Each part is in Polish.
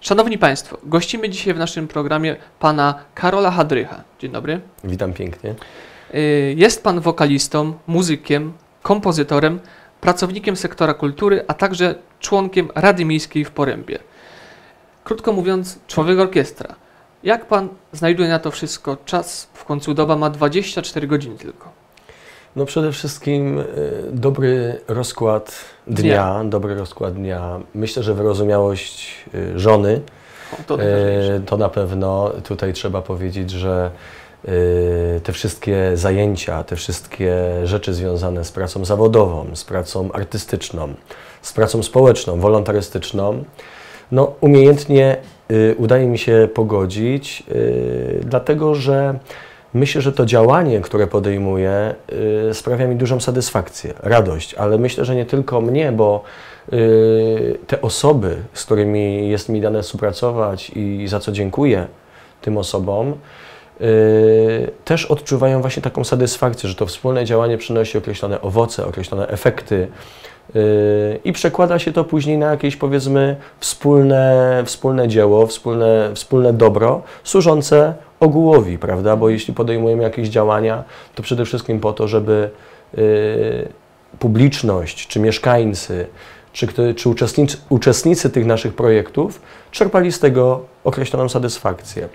Szanowni Państwo, gościmy dzisiaj w naszym programie pana Karola Hadrycha. Dzień dobry. Witam pięknie. Y, Jest pan wokalistą, muzykiem, kompozytorem, pracownikiem sektora kultury, a także członkiem Rady Miejskiej w Porębie. Krótko mówiąc, człowiek orkiestra. Jak pan znajduje na to wszystko czas? W końcu doba ma 24 godziny tylko. No przede wszystkim y, dobry rozkład dnia, dobry rozkład dnia. Myślę, że wyrozumiałość y, żony, to y, to na pewno. Tutaj trzeba powiedzieć, że te wszystkie zajęcia, te wszystkie rzeczy związane z pracą zawodową, z pracą artystyczną, z pracą społeczną, wolontarystyczną, no umiejętnie udaje mi się pogodzić, dlatego że myślę, że to działanie, które podejmuję, y, sprawia mi dużą satysfakcję, radość, ale myślę, że nie tylko mnie, bo y, te osoby, z którymi jest mi dane współpracować i za co dziękuję tym osobom, y, też odczuwają właśnie taką satysfakcję, że to wspólne działanie przynosi określone owoce, określone efekty y, i przekłada się to później na jakieś powiedzmy wspólne, wspólne dzieło, wspólne, wspólne dobro służące ogółowi, prawda? Bo jeśli podejmujemy jakieś działania, to przede wszystkim po to, żeby y, publiczność, czy mieszkańcy, czy, czy uczestnicy, uczestnicy tych naszych projektów czerpali z tego określoną satysfakcję.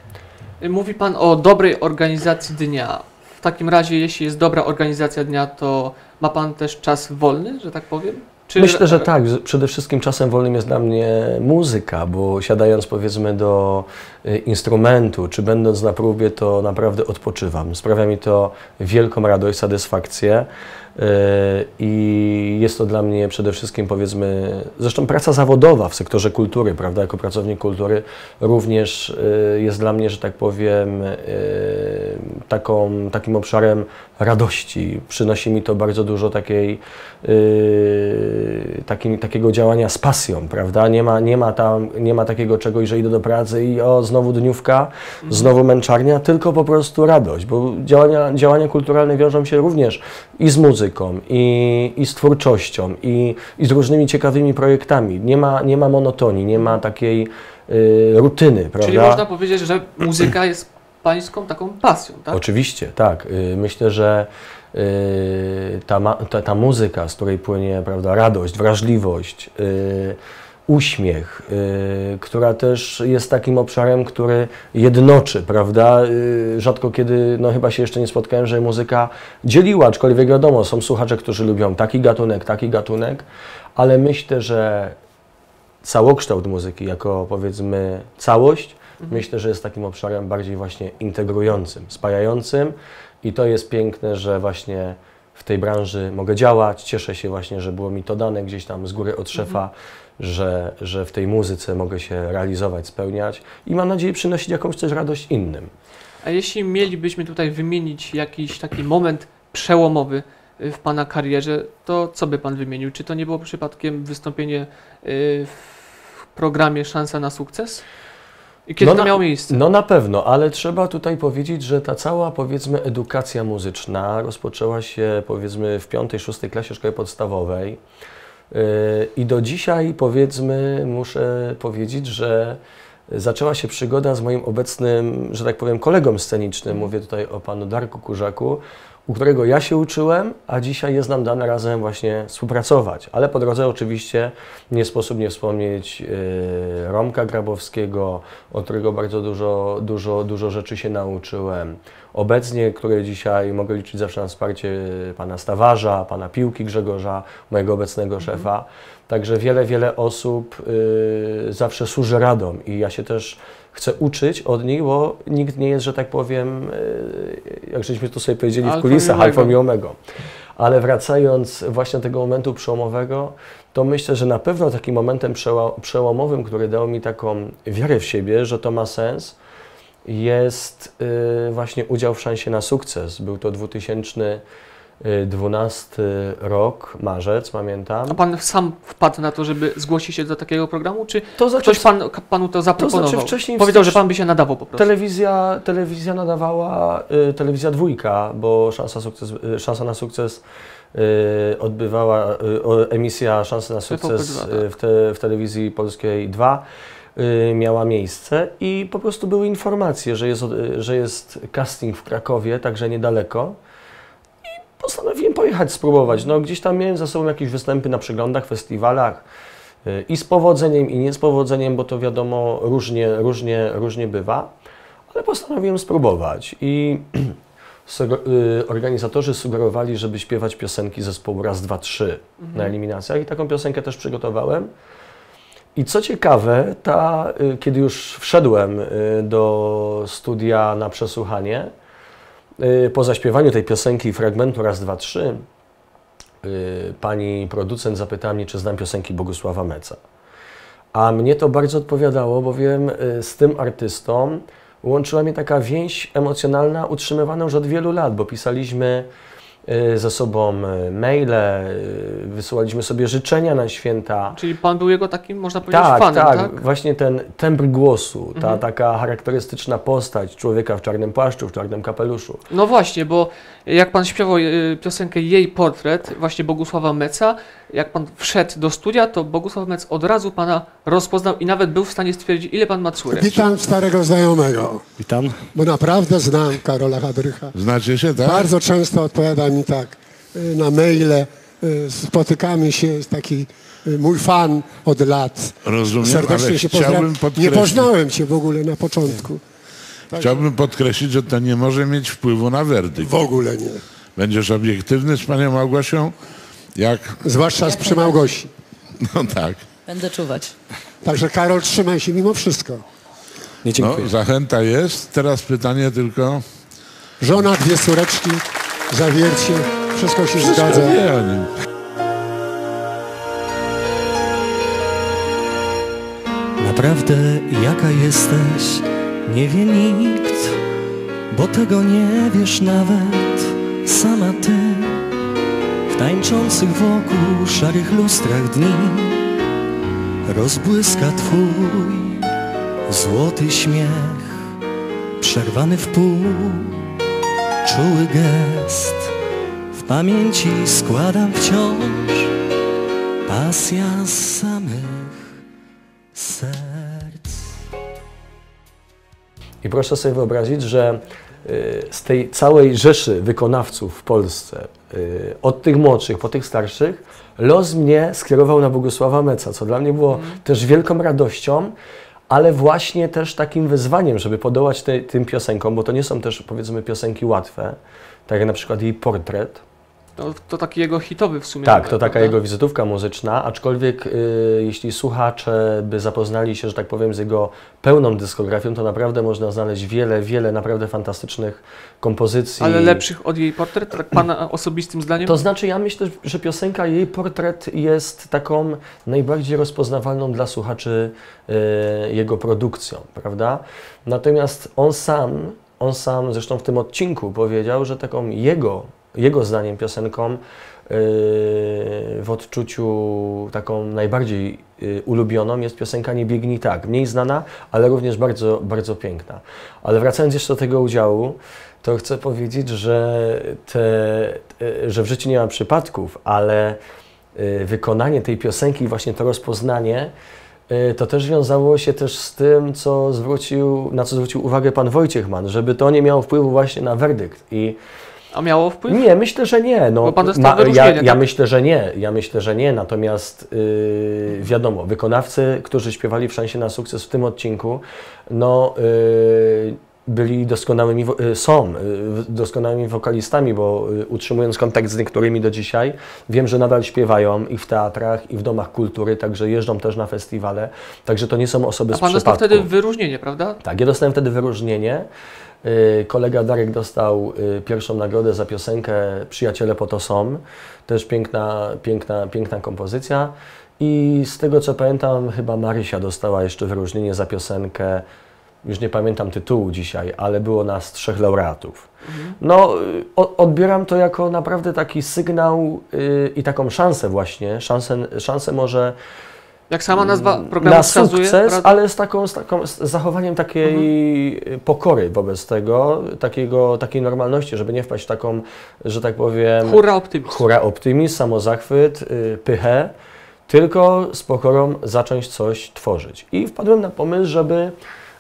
Mówi pan o dobrej organizacji dnia. W takim razie, jeśli jest dobra organizacja dnia, to ma pan też czas wolny, że tak powiem? Czy Myślę, że tak. Przede wszystkim czasem wolnym jest dla mnie muzyka, bo siadając powiedzmy do instrumentu, czy będąc na próbie, to naprawdę odpoczywam. Sprawia mi to wielką radość, satysfakcję y, i jest to dla mnie przede wszystkim powiedzmy, zresztą praca zawodowa w sektorze kultury, prawda, jako pracownik kultury również y, jest dla mnie, że tak powiem, y, taką, takim obszarem radości. Przynosi mi to bardzo dużo takiej takim, takiego działania z pasją, prawda? Nie ma, nie, ma tam, nie ma takiego czegoś, że idę do pracy i o, znowu dniówka, znowu męczarnia, tylko po prostu radość, bo działania, działania kulturalne wiążą się również i z muzyką, i, i z twórczością, i, i z różnymi ciekawymi projektami. Nie ma, nie ma monotonii, nie ma takiej yy, rutyny, prawda? Czyli można powiedzieć, że muzyka jest pańską taką pasją, tak? Oczywiście, tak. Y, Myślę, że y, ta, ta, ta muzyka, z której płynie prawda, radość, wrażliwość, y, uśmiech, y, która też jest takim obszarem, który jednoczy, prawda? Y, Rzadko kiedy, no chyba się jeszcze nie spotkałem, że muzyka dzieliła, aczkolwiek wiadomo, są słuchacze, którzy lubią taki gatunek, taki gatunek, ale myślę, że całokształt muzyki jako powiedzmy całość, myślę, że jest takim obszarem bardziej właśnie integrującym, spajającym i to jest piękne, że właśnie w tej branży mogę działać. Cieszę się właśnie, że było mi to dane gdzieś tam z góry od szefa, że, że w tej muzyce mogę się realizować, spełniać i mam nadzieję przynosić jakąś też radość innym. A jeśli mielibyśmy tutaj wymienić jakiś taki moment przełomowy y, w Pana karierze, to co by Pan wymienił? Czy to nie było przypadkiem wystąpienie y, w programie Szansa na sukces? I kiedy No to na- miało miejsce? No na pewno, ale trzeba tutaj powiedzieć, że ta cała powiedzmy edukacja muzyczna rozpoczęła się powiedzmy w piątej, szóstej klasie szkoły podstawowej i do dzisiaj powiedzmy muszę powiedzieć, że zaczęła się przygoda z moim obecnym, że tak powiem, kolegą scenicznym. Mówię tutaj o panu Darku Kurzaku, u którego ja się uczyłem, a dzisiaj jest nam dane razem właśnie współpracować. Ale po drodze oczywiście nie sposób nie wspomnieć yy, Romka Grabowskiego, od którego bardzo dużo, dużo, dużo rzeczy się nauczyłem. Obecnie, które dzisiaj mogę liczyć zawsze na wsparcie pana Stawarza, pana Piłki Grzegorza, mojego obecnego szefa. Także wiele, wiele osób yy, zawsze służy radą i ja się też chcę uczyć od nich, bo nikt nie jest, że tak powiem, yy, jak żeśmy tu sobie powiedzieli w Alfą i kulisach, alfą i. Ale wracając właśnie do tego momentu przełomowego, to myślę, że na pewno takim momentem przełomowym, który dał mi taką wiarę w siebie, że to ma sens, jest y, właśnie udział w szansie na sukces. Był to 2012 rok, marzec, pamiętam. A Pan sam wpadł na to, żeby zgłosić się do takiego programu, czy To znaczy, ktoś pan, Panu to zaproponował? znaczy wcześniej- Powiedział, że Pan by się nadawał po prostu. telewizja, telewizja nadawała, y, telewizja dwójka, bo szansa, sukces, y, szansa na sukces y, odbywała, y, emisja Szansy na sukces TVP2, tak. y, w, te, w telewizji polskiej 2 y, miała miejsce i po prostu były informacje, że jest, y, że jest casting w Krakowie, także niedaleko. I postanowiłem pojechać, spróbować. No, gdzieś tam miałem za sobą jakieś występy na przeglądach, festiwalach y, i z powodzeniem, i nie z powodzeniem, bo to wiadomo, różnie, różnie, różnie bywa, ale postanowiłem spróbować. I y, organizatorzy sugerowali, żeby śpiewać piosenki zespołu Raz, Dwa, Trzy na eliminacjach i taką piosenkę też przygotowałem. I co ciekawe, ta, y, kiedy już wszedłem y, do studia na przesłuchanie, y, po zaśpiewaniu tej piosenki fragmentu raz, dwa, trzy, pani producent zapytała mnie, czy znam piosenki Bogusława Meca. A mnie to bardzo odpowiadało, bowiem z tym artystą łączyła mnie taka więź emocjonalna utrzymywana już od wielu lat, bo pisaliśmy ze sobą y, maile, y, wysyłaliśmy sobie życzenia na święta. Czyli pan był jego takim, można powiedzieć, Tak, fanem, tak, tak? Właśnie ten tembr głosu, ta Mhm. taka charakterystyczna postać człowieka w czarnym płaszczu, w czarnym kapeluszu. No właśnie, bo jak pan śpiewał y, piosenkę Jej portret, właśnie Bogusława Meca, jak pan wszedł do studia, to Bogusław Mec od razu pana rozpoznał i nawet był w stanie stwierdzić, ile pan ma córek. Witam starego znajomego, Witam. bo naprawdę znam Karola Hadrycha. Znacie się, tak? Bardzo często odpowiada mi tak y, na maile, y, spotykamy się, jest taki y, mój fan od lat. Rozumiem, Serdecznie ale się chciałbym pozdrawiam. Nie poznałem cię w ogóle na początku. chciałbym podkreślić, że to nie może mieć wpływu na werdykt. W ogóle nie. Będziesz obiektywny z panią Małgosią? Jak? Zwłaszcza z przy Małgosi. No tak. Będę czuwać. Także Karol, trzymaj się mimo wszystko. Nie dziękuję. No, zachęta jest. Teraz pytanie tylko. Żona, dwie córeczki, zawiercie, wszystko się Wszystko zgadza. wie. Naprawdę jaka jesteś, nie wie nikt, bo tego nie wiesz nawet sama ty. W tańczących wokół szarych lustrach dni rozbłyska twój złoty śmiech, przerwany w pół, czuły gest. W pamięci składam wciąż pasja z samych serc. I proszę sobie wyobrazić, że y, z tej całej rzeszy wykonawców w Polsce, y, od tych młodszych po tych starszych, los mnie skierował na Bogusława Meca, co dla mnie było też wielką radością, ale właśnie też takim wyzwaniem, żeby podołać te, tym piosenkom, bo to nie są też powiedzmy piosenki łatwe, tak jak na przykład jej portret, To, to taki jego hitowy w sumie. tak, to taka prawda? jego wizytówka muzyczna, aczkolwiek y, jeśli słuchacze by zapoznali się, że tak powiem, z jego pełną dyskografią, to naprawdę można znaleźć wiele, wiele naprawdę fantastycznych kompozycji. Ale lepszych od jej portret, tak pana osobistym zdaniem? To znaczy, ja myślę, że piosenka jej portret jest taką najbardziej rozpoznawalną dla słuchaczy y, jego produkcją, prawda? Natomiast on sam, on sam zresztą w tym odcinku powiedział, że taką jego, jego zdaniem piosenką y, w odczuciu taką najbardziej y, ulubioną jest piosenka Nie biegnij tak, mniej znana, ale również bardzo, bardzo piękna. Ale wracając jeszcze do tego udziału, to chcę powiedzieć, że, te, y, że w życiu nie ma przypadków, ale wykonanie tej piosenki i właśnie to rozpoznanie to też wiązało się też z tym, co zwrócił, na co zwrócił uwagę pan Wojciech Mann, żeby to nie miało wpływu właśnie na werdykt. I A miało wpływ? nie, myślę, że nie. No, Bo pan dostał ja, ja tak? myślę, że nie. Ja myślę, że nie. Natomiast yy, wiadomo, wykonawcy, którzy śpiewali w szansie na sukces w tym odcinku, no yy, byli doskonałymi, yy, są yy, doskonałymi wokalistami, bo yy, utrzymując kontakt z niektórymi do dzisiaj, wiem, że nadal śpiewają i w teatrach, i w domach kultury, także jeżdżą też na festiwale. Także to nie są osoby A z pan dostał wtedy wyróżnienie, prawda? Tak, ja dostałem wtedy wyróżnienie. Y, Kolega Darek dostał y, pierwszą nagrodę za piosenkę Przyjaciele po to są. Też piękna, piękna, piękna kompozycja. I z tego co pamiętam, chyba Marysia dostała jeszcze wyróżnienie za piosenkę. Już nie pamiętam tytułu dzisiaj, ale było nas trzech laureatów. No, y, o- odbieram to jako naprawdę taki sygnał y, i taką szansę właśnie, szansę, szansę może Jak sama nazwa programu na wskazuje, sukces, prawda? ale z, taką, z, taką, z zachowaniem takiej Mhm. pokory wobec tego, takiego, takiej normalności, żeby nie wpaść w taką, że tak powiem, hurra optymizm. hura optymizm, samozachwyt, y, pychę, tylko z pokorą zacząć coś tworzyć. I wpadłem na pomysł, żeby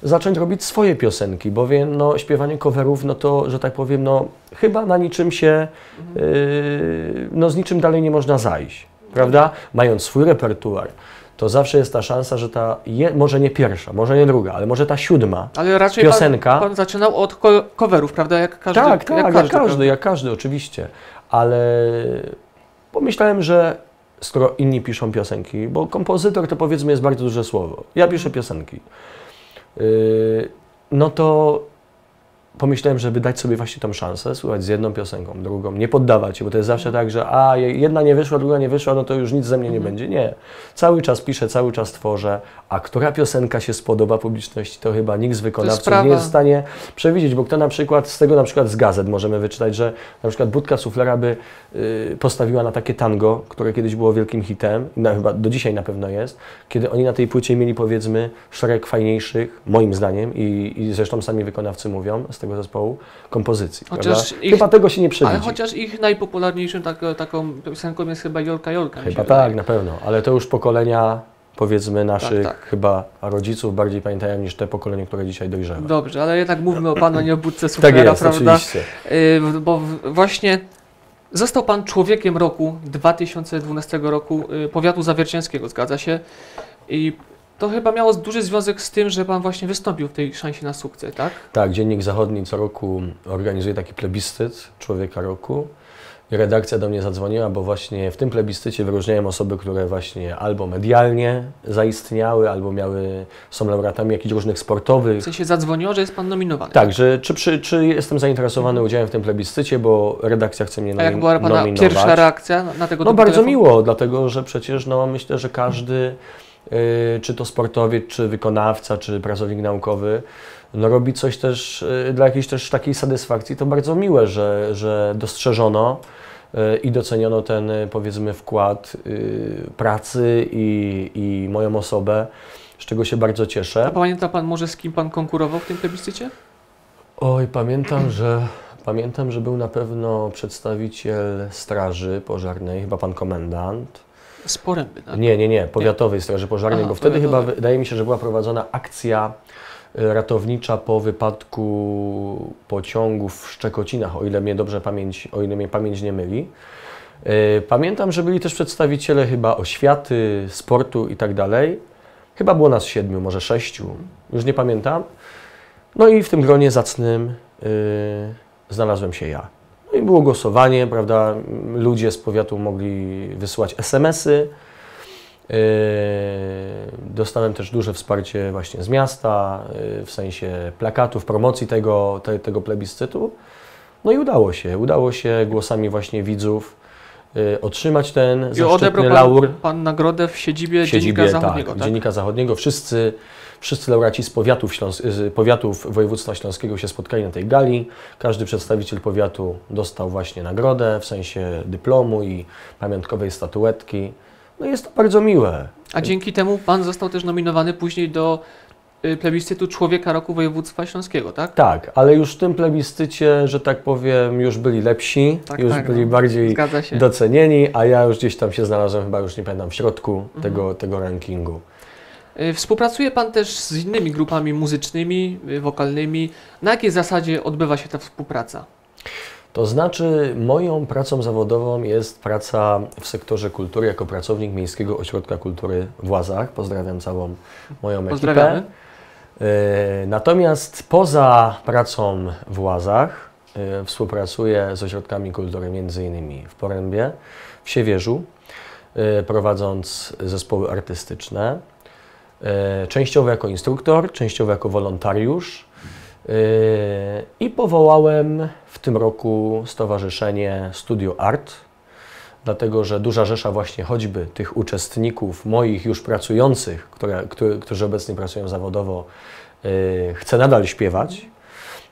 zacząć robić swoje piosenki, bowiem no, śpiewanie coverów, no to, że tak powiem, no, chyba na niczym się, yy, no z niczym dalej nie można zajść, prawda? Mając swój repertuar, to zawsze jest ta szansa, że ta, je, może nie pierwsza, może nie druga, ale może ta siódma, Ale raczej Piosenka. Pan, pan zaczynał od ko- coverów, prawda? Jak każdy. tak, tak, jak każdy, prawda? jak każdy, oczywiście. Ale pomyślałem, że skoro inni piszą piosenki, bo kompozytor to powiedzmy jest bardzo duże słowo. Ja piszę piosenki. Yy, no to pomyślałem, żeby dać sobie właśnie tą szansę, słuchać z jedną piosenką, drugą, nie poddawać się, bo to jest zawsze tak, że a jedna nie wyszła, druga nie wyszła, no to już nic ze mnie nie będzie. Nie. Cały czas piszę, cały czas tworzę, a która piosenka się spodoba publiczności, to chyba nikt z wykonawców nie jest w stanie przewidzieć, bo kto na przykład, z tego na przykład z gazet możemy wyczytać, że na przykład Budka Suflera by y, postawiła na takie tango, które kiedyś było wielkim hitem, chyba do dzisiaj na pewno jest, kiedy oni na tej płycie mieli powiedzmy szereg fajniejszych, moim zdaniem i, i zresztą sami wykonawcy mówią z tego zespołu, kompozycji. Chociaż ich- Chyba tego się nie przewidzi. Ale chociaż ich najpopularniejszą tak, taką piosenką jest chyba Jolka Jolka. Chyba tak, na pewno, ale to już pokolenia powiedzmy naszych tak. chyba rodziców bardziej pamiętają niż te pokolenie, które dzisiaj dojrzewa. Dobrze, ale jednak mówmy o panu, nie o budce tak Suflera, jest, prawda? oczywiście. Bo właśnie został pan człowiekiem roku 2012 roku y, powiatu zawierciańskiego, zgadza się? I to chyba miało duży związek z tym, że pan właśnie wystąpił w tej szansie na sukces, tak? Tak, Dziennik Zachodni co roku organizuje taki plebiscyt Człowieka Roku. Redakcja do mnie zadzwoniła, bo właśnie w tym plebiscycie wyróżniają osoby, które właśnie albo medialnie zaistniały, albo miały, są laureatami jakichś różnych sportowych. W sensie zadzwoniło, że jest pan nominowany. Tak, że czy, przy, czy jestem zainteresowany udziałem w tym plebiscycie, bo redakcja chce mnie A jak była pana nominować. pierwsza reakcja na- tego No bardzo miło, dlatego że przecież no, myślę, że każdy, y, czy to sportowiec, czy wykonawca, czy pracownik naukowy, no, robi coś też y, dla jakiejś też takiej satysfakcji. To bardzo miłe, że, że dostrzeżono y, i doceniono ten y, powiedzmy wkład y, pracy i, i moją osobę, z czego się bardzo A cieszę. pamięta pan może z kim pan konkurował w tym plebiscycie? Oj, pamiętam, że pamiętam, że był na pewno przedstawiciel Straży Pożarnej, chyba pan komendant. Z Poręby, tak? Nie, nie, nie, powiatowej Straży Pożarnej, Aha, bo wtedy chyba powiatowej. wydaje mi się, że była prowadzona akcja y, ratownicza po wypadku pociągów w Szczekocinach, o ile mnie dobrze pamięć, o ile mnie pamięć nie myli. Y, Pamiętam, że byli też przedstawiciele chyba oświaty, sportu i tak dalej. Chyba było nas siedmiu, może sześciu, już nie pamiętam. No i w tym gronie zacnym y, znalazłem się ja. No i było głosowanie, prawda? Ludzie z powiatu mogli wysyłać SMS-y. Yy, Dostałem też duże wsparcie właśnie z miasta, yy, w sensie plakatów, promocji tego, te, tego plebiscytu. No i udało się, udało się głosami właśnie widzów yy, otrzymać ten I odebrał zaszczytny pan, laur pan nagrodę w siedzibie, w siedzibie Dziennika Zachodniego, tak, tak? Dziennika Zachodniego. Wszyscy, wszyscy laureaci z powiatów, Śląs- z powiatów województwa śląskiego się spotkali na tej gali. Każdy przedstawiciel powiatu dostał właśnie nagrodę w sensie dyplomu i pamiątkowej statuetki. No jest to bardzo miłe. A dzięki temu pan został też nominowany później do y, plebiscytu Człowieka Roku Województwa Śląskiego, tak? Tak, ale już w tym plebiscycie, że tak powiem, już byli lepsi, Tak, już tak, byli no. bardziej docenieni, a ja już gdzieś tam się znalazłem, chyba już nie pamiętam, w środku Mhm. tego, tego rankingu. Y, Współpracuje pan też z innymi grupami muzycznymi, y, wokalnymi. Na jakiej zasadzie odbywa się ta współpraca? To znaczy, moją pracą zawodową jest praca w sektorze kultury jako pracownik Miejskiego Ośrodka Kultury w Łazach. Pozdrawiam całą moją ekipę. E, Natomiast poza pracą w Łazach współpracuję z ośrodkami kultury m.in. w Porębie, w Siewierzu, prowadząc zespoły artystyczne. E, Częściowo jako instruktor, częściowo jako wolontariusz. E, I powołałem w tym roku stowarzyszenie Studio Art, dlatego że duża rzesza właśnie choćby tych uczestników moich już pracujących, które, którzy obecnie pracują zawodowo, y, chce nadal śpiewać.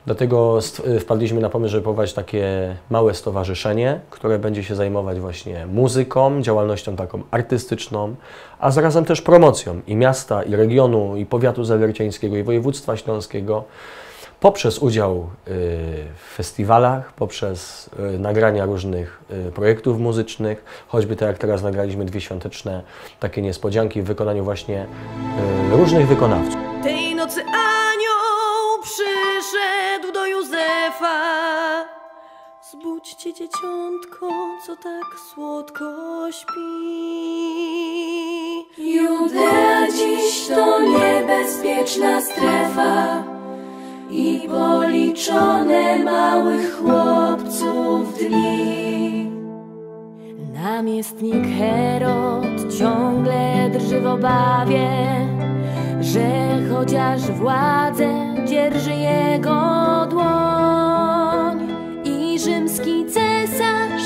Dlatego y, wpadliśmy na pomysł, żeby powołać takie małe stowarzyszenie, które będzie się zajmować właśnie muzyką, działalnością taką artystyczną, a zarazem też promocją i miasta, i regionu, i powiatu zawierciańskiego, i województwa śląskiego, poprzez udział y, w festiwalach, poprzez y, nagrania różnych projektów muzycznych, choćby tak jak teraz nagraliśmy dwie świąteczne takie niespodzianki w wykonaniu właśnie różnych wykonawców. Tej nocy anioł przyszedł do Józefa. Zbudźcie dzieciątko, co tak słodko śpi. Judea dziś to niebezpieczna strefa i policzone małych chłopców dni. Namiestnik Herod ciągle drży w obawie, że chociaż władzę dzierży jego dłoń i rzymski cesarz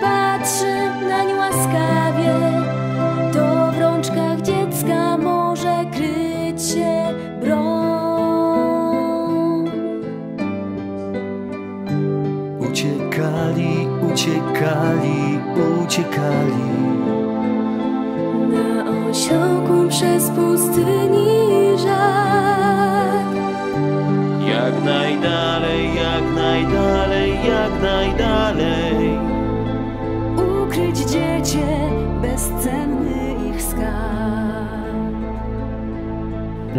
patrzy nań łaskawie, to w rączkach dziecka może kryć się broń. Uciekali, uciekali, uciekali. Na osiołku przez pustyni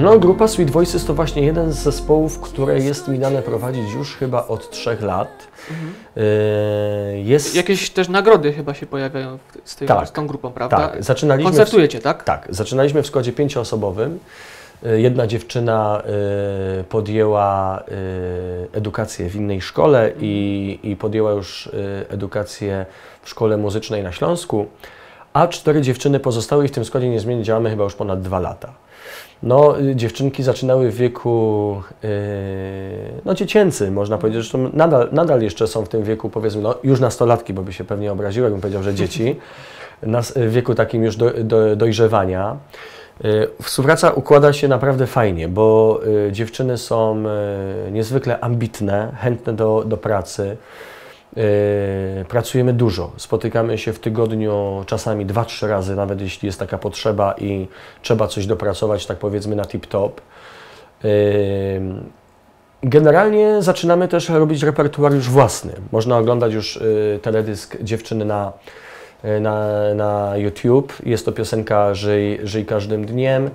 No, grupa Sweet Voices to właśnie jeden z zespołów, które jest mi dane prowadzić już chyba od trzech lat. Y, Jest... Jakieś też nagrody chyba się pojawiają w- z, tej, Tak, z tą grupą, prawda? Tak, zaczynaliśmy... w- Koncertujecie, tak? Tak, zaczynaliśmy w składzie pięcioosobowym. Y, Jedna dziewczyna y, podjęła edukację w innej szkole i, i podjęła już edukację w szkole muzycznej na Śląsku, a cztery dziewczyny pozostałe i w tym składzie niezmiennie działamy chyba już ponad dwa lata. No, y, dziewczynki zaczynały w wieku y, no, dziecięcym, można powiedzieć, zresztą nadal, nadal jeszcze są w tym wieku, powiedzmy, no, już nastolatki, bo by się pewnie obraziły, jakbym powiedział, że dzieci, nas, w wieku takim już do, do, dojrzewania. Y, Współpraca układa się naprawdę fajnie, bo y, dziewczyny są y, niezwykle ambitne, chętne do, do pracy. Y, Pracujemy dużo. Spotykamy się w tygodniu czasami 2-3 razy, nawet jeśli jest taka potrzeba i trzeba coś dopracować, tak powiedzmy na tip-top. Y, Generalnie zaczynamy też robić repertuar już własny. Można oglądać już y, teledysk dziewczyny na, na, na YouTube. Jest to piosenka Żyj, Żyj każdym dniem.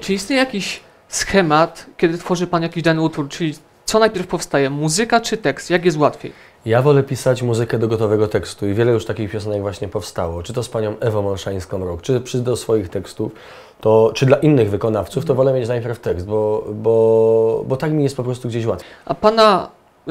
Czy istnieje jakiś schemat, kiedy tworzy Pan jakiś dany utwór, czyli co najpierw powstaje, muzyka czy tekst? Jak jest łatwiej? Ja wolę pisać muzykę do gotowego tekstu i wiele już takich piosenek właśnie powstało. Czy to z panią Ewą Olszańską-Rok, czy przy do swoich tekstów, to, czy dla innych wykonawców, to wolę mieć najpierw tekst, bo, bo, bo tak mi jest po prostu gdzieś łatwiej. A Pana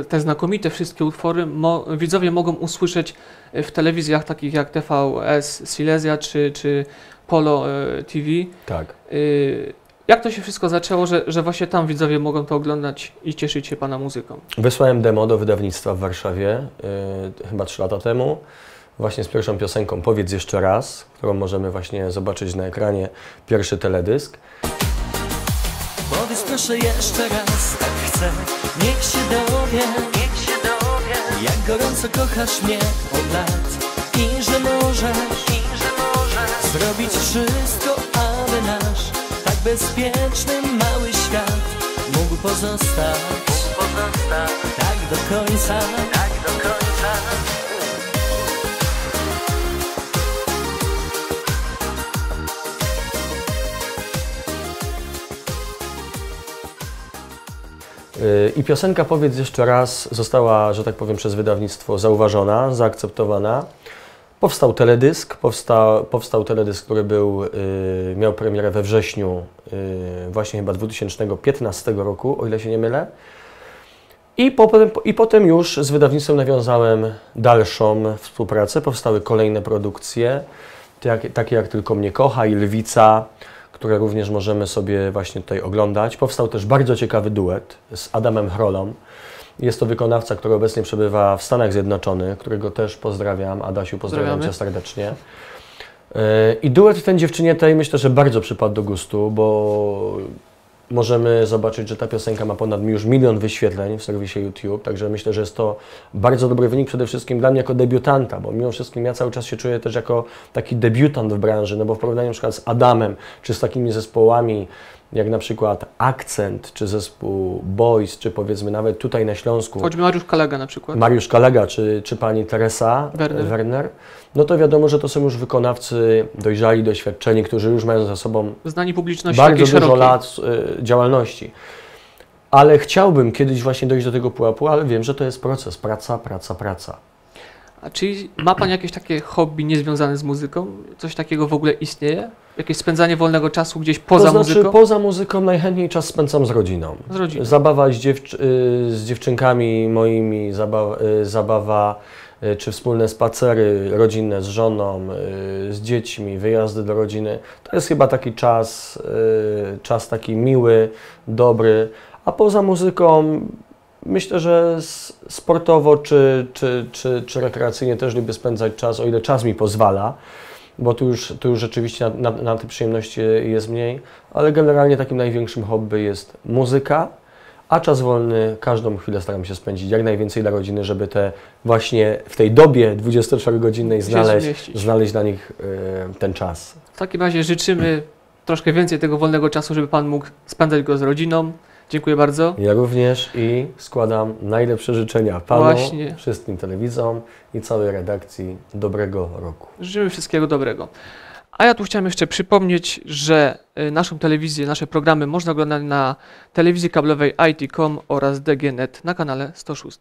te znakomite wszystkie utwory mo, widzowie mogą usłyszeć w telewizjach takich jak TVS Silesia czy, czy Polo e, TV. Tak. Y, Jak to się wszystko zaczęło, że, że właśnie tam widzowie mogą to oglądać i cieszyć się Pana muzyką? Wysłałem demo do wydawnictwa w Warszawie y, chyba 3 lata temu, właśnie z pierwszą piosenką Powiedz jeszcze raz, którą możemy właśnie zobaczyć na ekranie, pierwszy teledysk. Powiedz proszę jeszcze raz, tak chcę, niech się dowie, niech się dowie, jak gorąco kochasz mnie od lat i że możesz zrobić wszystko, aby nasz tak bezpieczny mały świat mógł pozostać, mógł pozostać tak do końca, tak do końca. Y, I piosenka Powiedz jeszcze raz została, że tak powiem, przez wydawnictwo zauważona, zaakceptowana. Powstał teledysk, powstał, powstał teledysk, który był, y, miał premierę we wrześniu y, właśnie chyba 2015 roku, o ile się nie mylę. I potem, I potem już z wydawnictwem nawiązałem dalszą współpracę. Powstały kolejne produkcje, tak- takie jak Tylko mnie kocha i Lwica, które również możemy sobie właśnie tutaj oglądać. Powstał też bardzo ciekawy duet z Adamem Chrolą, Jest to wykonawca, który obecnie przebywa w Stanach Zjednoczonych, którego też pozdrawiam. Adasiu, pozdrawiam. Cię serdecznie. E, I duet ten dziewczynie tej myślę, że bardzo przypadł do gustu, bo możemy zobaczyć, że ta piosenka ma ponad już milion wyświetleń w serwisie YouTube, także myślę, że jest to bardzo dobry wynik przede wszystkim dla mnie jako debiutanta, bo mimo wszystkim ja cały czas się czuję też jako taki debiutant w branży, no bo w porównaniu na przykład z Adamem, czy z takimi zespołami, jak na przykład Akcent, czy zespół Boys, czy powiedzmy nawet tutaj na Śląsku, Choćby Mariusz Kalega na przykład. Mariusz Kalega czy, czy pani Teresa Werner. Werner, no to wiadomo, że to są już wykonawcy dojrzali, doświadczeni, którzy już mają za sobą Znani publiczności bardzo dużo szerokiej. lat y, działalności. Ale chciałbym kiedyś właśnie dojść do tego pułapu, ale wiem, że to jest proces, praca, praca, praca. A czyli ma Pan jakieś takie hobby niezwiązane z muzyką? Coś takiego w ogóle istnieje? Jakieś spędzanie wolnego czasu gdzieś poza to znaczy, muzyką? poza muzyką najchętniej czas spędzam z rodziną. Z rodziną. Zabawa z, dziewczy- z dziewczynkami moimi, zabawa, y, zabawa y, czy wspólne spacery rodzinne z żoną, y, z dziećmi, wyjazdy do rodziny. To jest chyba taki czas, czas taki miły, dobry. A poza muzyką myślę, że sportowo czy, czy, czy, czy rekreacyjnie też lubię spędzać czas, o ile czas mi pozwala bo tu już, tu już rzeczywiście na, na, na te przyjemności jest mniej, ale generalnie takim największym hobby jest muzyka, a czas wolny każdą chwilę staram się spędzić jak najwięcej dla rodziny, żeby te właśnie w tej dobie 24-godzinnej Się znaleźć, znaleźć dla nich e, ten czas. W takim razie życzymy troszkę więcej tego wolnego czasu, żeby Pan mógł spędzać go z rodziną. Dziękuję bardzo. Ja również i składam najlepsze życzenia Panu, Właśnie. wszystkim telewidzom i całej redakcji dobrego roku. Życzymy wszystkiego dobrego. A ja tu chciałem jeszcze przypomnieć, że y, naszą telewizję, nasze programy można oglądać na telewizji kablowej IT.com oraz DGNet na kanale 106.